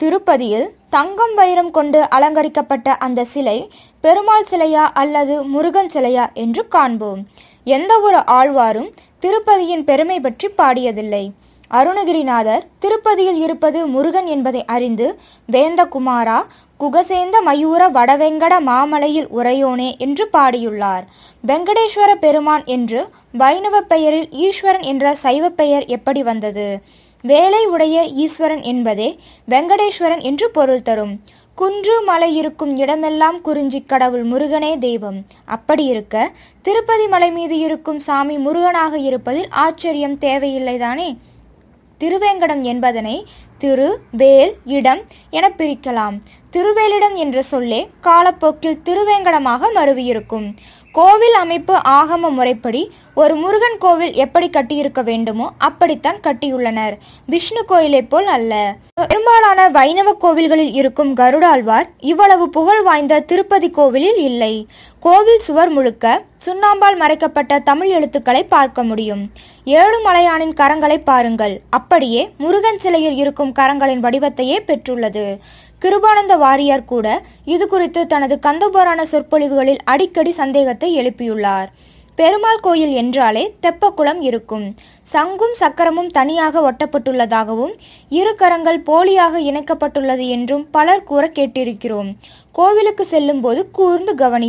திருப்பதியில் தங்கம் வைரம் கொண்டு அலங்கரிக்கப்பட்ட அந்த சிலை பெருமாள் சிலையா அல்லது முருகன் சிலையா என்று காண்போம். எந்த ஒரு ஆழ்வாரும் திருப்பதியின் பெருமை பற்றி பாடியதில்லை. அருணகிரிநாதர் திருப்பதியில் இருப்பது முருகன் என்பதை அறிந்து வேந்தகுமாரா குகசேந்த மயூர வடவெங்கட மாமலையில் உரையோனே என்று பாடியுள்ளார். வெங்கடேஸ்வர பெருமான் என்று வைணவ பெயரில் ஈஸ்வரன் என்ற சைவ பெயர் எப்படி வந்தது? வேலை உடைய ஈஸ்வரன் என்பதே வெங்கடேஸ்வரன் என்று பொருள் தரும். குன்று மலை இருக்கும் இடமெல்லாம் குறிஞ்சி கடவுள் முருகனே தெய்வம். அப்படி இருக்க திருப்பதி மலை மீது இருக்கும் சாமி முருகனாக இருப்பதில் ஆச்சரியம் தேவையில்லைதானே? திருவேங்கடம் என்பதனை திரு வேல் இடம் என பிரிக்கலாம். திருவேலிடம் என்ற சொல்லே காலப்போக்கில் திருவேங்கடமாக மருவியிருக்கும். கோவில் அமைப்பு ஆகம முறைப்படி ஒரு முருகன் கோவில் எப்படி கட்டியிருக்க வேண்டுமோ அப்படித்தான் கட்டியுள்ளனர். விஷ்ணு கோயிலைப் போல் அல்ல. பெரும்பாலான வைணவ கோவில்களில் இருக்கும் கருடாழ்வார் இவ்வளவு புகழ் வாய்ந்த திருப்பதி கோவிலில் இல்லை. கோவில் சுவர் முழுக்க சுண்ணாம்பால் மறைக்கப்பட்ட தமிழ் எழுத்துக்களை பார்க்க முடியும். ஏழுமலையானின் கரங்களை பாருங்கள். அப்படியே முருகன் சிலையில் இருக்கும் கரங்களின் வடிவத்தையே பெற்றுள்ளது. கிருபானந்த வாரியார் கூட இது குறித்து தனது கந்தபுராண சொற்பொழிவுகளில் அடிக்கடி சந்தேகத்தை எழுப்பியுள்ளார். பெருமாள் கோயில் என்றாலே தெப்பக்குளம் இருக்கும். சங்கும் சக்கரமும் தனியாக ஒட்டப்பட்டுள்ளதாகவும் இரு கரங்கள் போலியாக இணைக்கப்பட்டுள்ளது என்றும் பலர் கூற கேட்டிருக்கிறோம். கோவிலுக்கு செல்லும்போது கூர்ந்து கவனி